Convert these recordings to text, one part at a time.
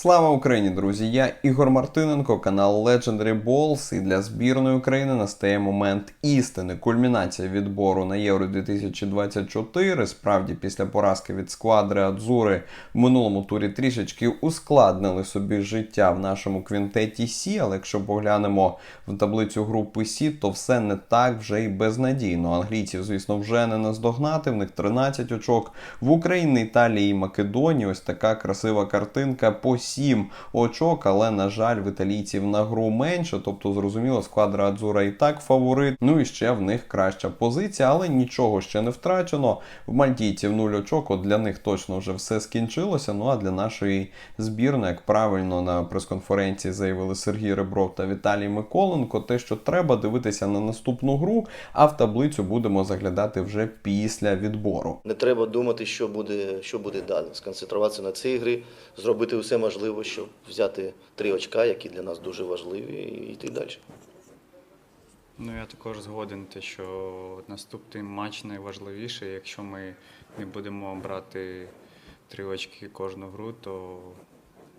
Слава Україні, друзі! Я Ігор Мартиненко, канал Legendary Balls. І для збірної України настає момент істини. Кульмінація відбору на Євро 2024. Справді, після поразки від сквадри Адзури в минулому турі трішечки ускладнили собі життя в нашому квінтеті Сі. Але якщо поглянемо в таблицю групи Сі, то все не так вже й безнадійно. Англійців, звісно, вже не наздогнати. В них 13 очок. В Україні, Італії і Македонії ось така красива картинка по 7 очок, але, на жаль, в італійців на гру менше. Тобто, зрозуміло, сквадра Адзура і так фаворит. Ну і ще в них краща позиція, але нічого ще не втрачено. В мальтійців 0 очок. От для них точно вже все скінчилося. Ну а для нашої збірної, як правильно на прес-конференції заявили Сергій Ребров та Віталій Миколенко, те, що треба дивитися на наступну гру, а в таблицю будемо заглядати вже після відбору. Не треба думати, що буде, що буде далі. Сконцентруватися на цій грі, зробити все можливе, щоб взяти три очка, які для нас дуже важливі, і йти далі. Ну, я також згоден, те, що наступний матч найважливіший. Якщо ми не будемо брати три очки кожну гру, то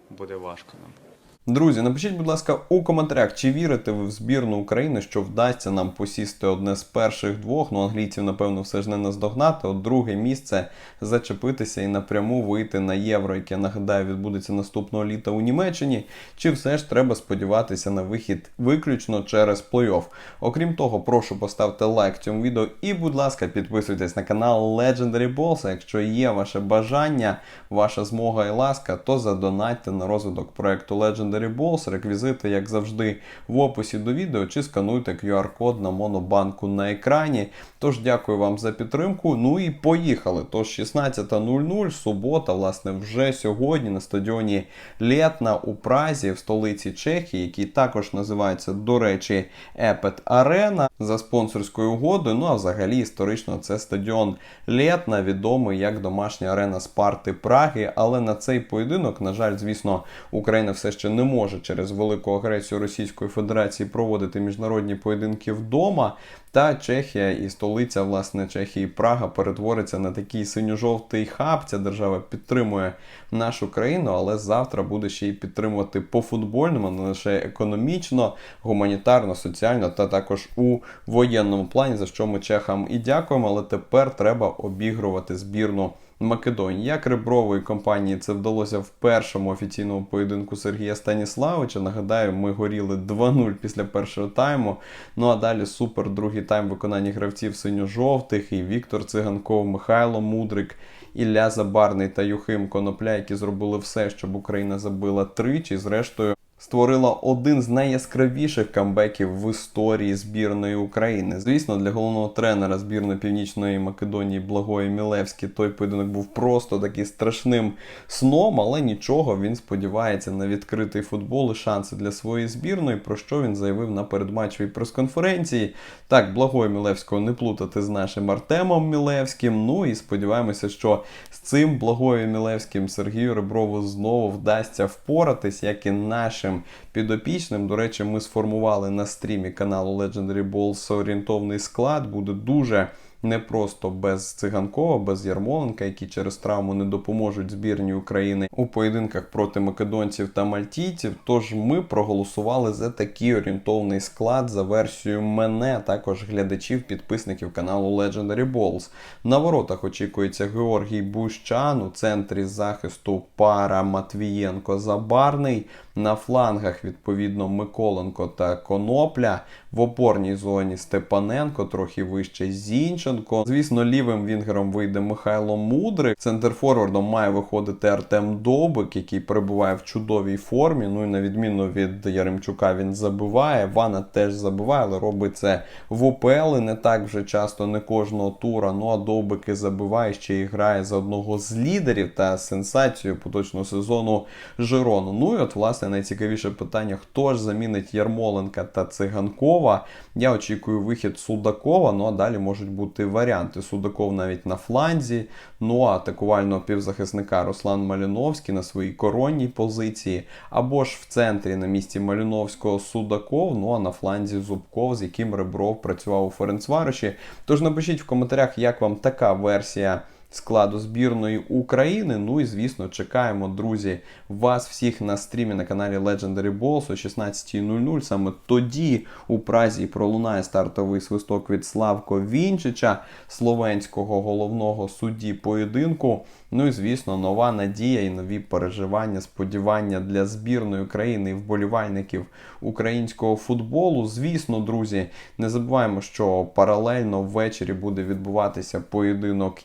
буде важко нам. Друзі, напишіть, будь ласка, у коментарях, чи вірите ви в збірну України, що вдасться нам посісти одне з перших двох. Ну, англійців, напевно, все ж не наздогнати. От друге місце зачепитися і напряму вийти на євро, яке нагадаю відбудеться наступного літа у Німеччині. Чи все ж треба сподіватися на вихід виключно через плей-офф? Окрім того, прошу поставте лайк цьому відео і, будь ласка, підписуйтесь на канал Legendary Balls. Якщо є ваше бажання, ваша змога і ласка, то задонатьте на розвиток проекту Legendary Balls. Реквізити, як завжди, в описі до відео чи скануйте QR-код на монобанку на екрані. Тож дякую вам за підтримку. Ну і поїхали. Тож 16.00, субота, власне, вже сьогодні на стадіоні Лєтна у Празі, в столиці Чехії, який також називається, до речі, Епет Арена за спонсорською угодою. Ну а взагалі історично це стадіон Лєтна, відомий як домашня арена Спарти Праги. Але на цей поєдинок, на жаль, звісно, Україна все ще не може через велику агресію Російської Федерації проводити міжнародні поєдинки вдома. Та Чехія і столиця власне Чехії Прага перетвориться на такий синьо-жовтий хаб. Ця держава підтримує нашу країну, але завтра буде ще й підтримувати по футбольному, не лише економічно, гуманітарно, соціально та також у воєнному плані, за що ми чехам і дякуємо. Але тепер треба обігрувати збірну. Македонії. Як Ребрової компанії це вдалося в першому офіційному поєдинку Сергія Станіславича. Нагадаю, ми горіли 2-0 після першого тайму. Ну а далі супер другий тайм в виконанні гравців синьо-жовтих і Віктор Циганков, Михайло Мудрик. Ілля Забарний та Юхим Конопля, які зробили все, щоб Україна забила тричі. Зрештою, створила один з найяскравіших камбеків в історії збірної України. Звісно, для головного тренера збірної Північної Македонії Благої Мілевські той поєдинок був просто таким страшним сном, але нічого він сподівається на відкритий футбол і шанси для своєї збірної, про що він заявив на передматчевій прес-конференції. Так, Благої Мілевського не плутати з нашим Артемом Мілевським. Ну і сподіваємося, що з цим Благою Мілевським Сергію Реброву знову вдасться впоратись, як і нашим підопічним. До речі, ми сформували на стрімі каналу Legendary Balls орієнтовний склад. Буде дуже непросто без циганкова, без Ярмоленка, які через травму не допоможуть збірній України у поєдинках проти македонців та мальтійців. Тож ми проголосували за такий орієнтовний склад за версією мене, також глядачів, підписників каналу Legendary Balls. На воротах очікується Георгій Бущан у центрі захисту пара Матвієнко Забарний. На флангах, відповідно, Миколенко та Конопля. В опорній зоні Степаненко, трохи вище Зінченко. Звісно, лівим вінгером вийде Михайло Мудрик. Центрфорвардом має виходити Артем Довбик, який перебуває в чудовій формі. Ну і на відміну від Яремчука, він забиває. Вана теж забиває, але робить це в ОПЛ і не так вже часто, не кожного тура. Ну а Довбик і забиває ще і грає за одного з лідерів та сенсацією поточного сезону Жирону. Ну і от, власне, найцікавіше питання: хто ж замінить Ярмоленка та Циганкова? Я очікую вихід Судакова. Ну а далі можуть бути варіанти. Судаков навіть на фланзі. Ну а атакувального півзахисника Руслан Маліновський на своїй коронній позиції. Або ж в центрі на місці Маліновського Судаков. Ну а на фланзі Зубков, з яким Ребров працював у Ференцвариші. Тож напишіть в коментарях, як вам така версія складу збірної України. Ну і звісно, чекаємо, друзі, вас всіх на стрімі на каналі Legendary Balls о 16.00. Саме тоді у Празі пролунає стартовий свисток від Славко Вінчича, словенського головного судді поєдинку. Ну і звісно, нова надія і нові переживання, сподівання для збірної України і вболівальників українського футболу. Звісно, друзі, не забуваємо, що паралельно ввечері буде відбуватися поєдинок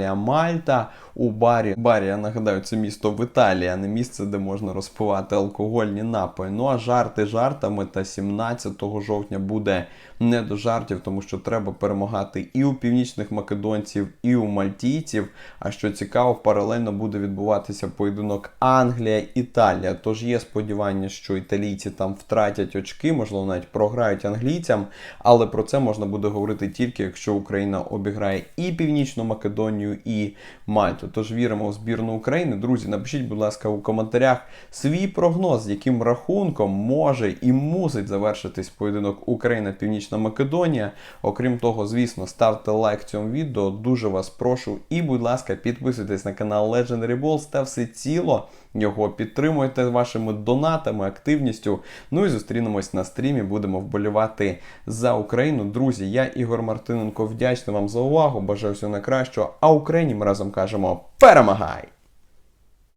Італія-Мальта у барі. Барі, я нагадаю, це місто в Італії, а не місце, де можна розпивати алкогольні напої. Ну а жарти жартами. Та 17 жовтня буде не до жартів, тому що треба перемагати і у північних македонців, і у мальтійців. А що цікаво, паралельно буде відбуватися поєдинок Англія-Італія. Тож є сподівання, що італійці там втратять очки, можливо, навіть програють англійцям. Але про це можна буде говорити тільки якщо Україна обіграє і Північну Македонію, і Мальту. Тож віримо в збірну України. Друзі, напишіть, будь ласка, у коментарях свій прогноз, яким рахунком може і мусить завершитись поєдинок Україна-Північна Македонія. Окрім того, звісно, ставте лайк цьому відео. Дуже вас прошу. І, будь ласка, підписуйтесь на канал Legendary Balls та все ціло його підтримуйте вашими донатами, активністю. Ну і зустрінемось на стрімі. Будемо вболівати за Україну. Друзі, я Ігор Мартиненко вдячний вам за увагу. Бажаю всього найкращого. А Україні ми разом кажемо перемагай!